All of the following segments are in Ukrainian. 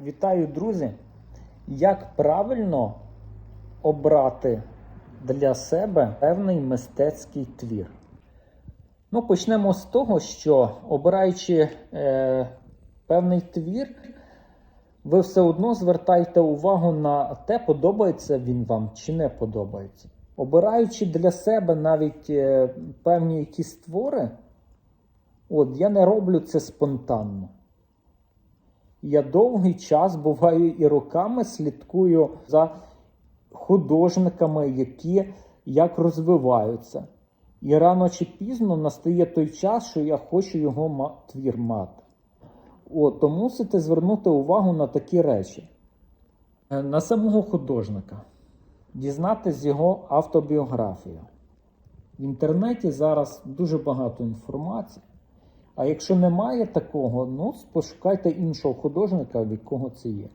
Вітаю, друзі! Як правильно обрати для себе певний мистецький твір? Ну, почнемо з того, що обираючи е, певний твір, ви все одно звертаєте увагу на те, подобається він вам чи не подобається. Обираючи для себе навіть е, певні якісь твори, от я не роблю це спонтанно. Я довгий час буваю і роками слідкую за художниками, які як розвиваються. І рано чи пізно настає той час, що я хочу його твір мати. То мусите звернути увагу на такі речі. Е, На самого художника. Дізнатись його автобіографію. В інтернеті зараз дуже багато інформації. А якщо немає такого, ну пошукайте іншого художника, в якого це є.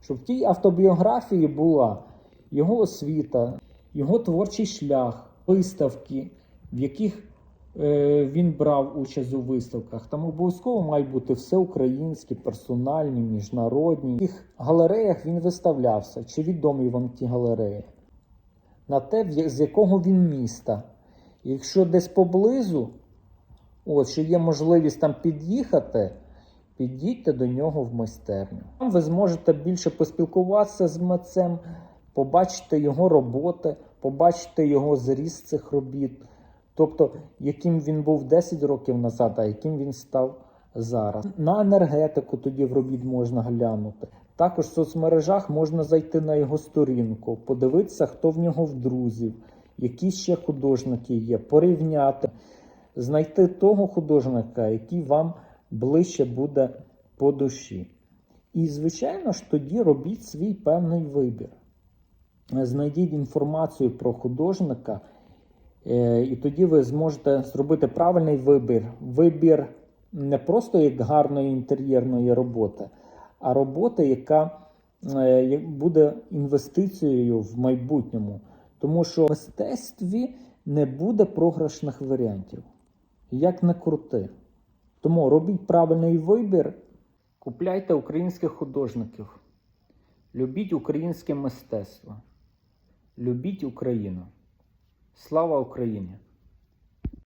Щоб в тій автобіографії була його освіта, його творчий шлях, виставки, в яких е, він брав участь у виставках. Там обов'язково мають бути всеукраїнські, персональні, міжнародні. В яких галереях він виставлявся, чи відомі вам ті галереї, на те, з якого він міста. Якщо десь поблизу, От, що є можливість там під'їхати, підійдьте до нього в майстерню. Там ви зможете більше поспілкуватися з митцем, побачити його роботи, побачити його зріст цих робіт, тобто, яким він був 10 років назад, а яким він став зараз. На енергетику тоді в робіт можна глянути. Також в соцмережах можна зайти на його сторінку, подивитися, хто в нього в друзів, які ще художники є, порівняти знайти того художника, який вам ближче буде по душі. І, звичайно ж, тоді робіть свій певний вибір. Знайдіть інформацію про художника, е, і тоді ви зможете зробити правильний вибір. Вибір не просто як гарної інтер'єрної роботи, а роботи, яка е, буде інвестицією в майбутньому. Тому що в мистецтві не буде програшних варіантів. Як не крути. Тому робіть правильний вибір, купляйте українських художників, любіть українське мистецтво, любіть Україну. Слава Україні!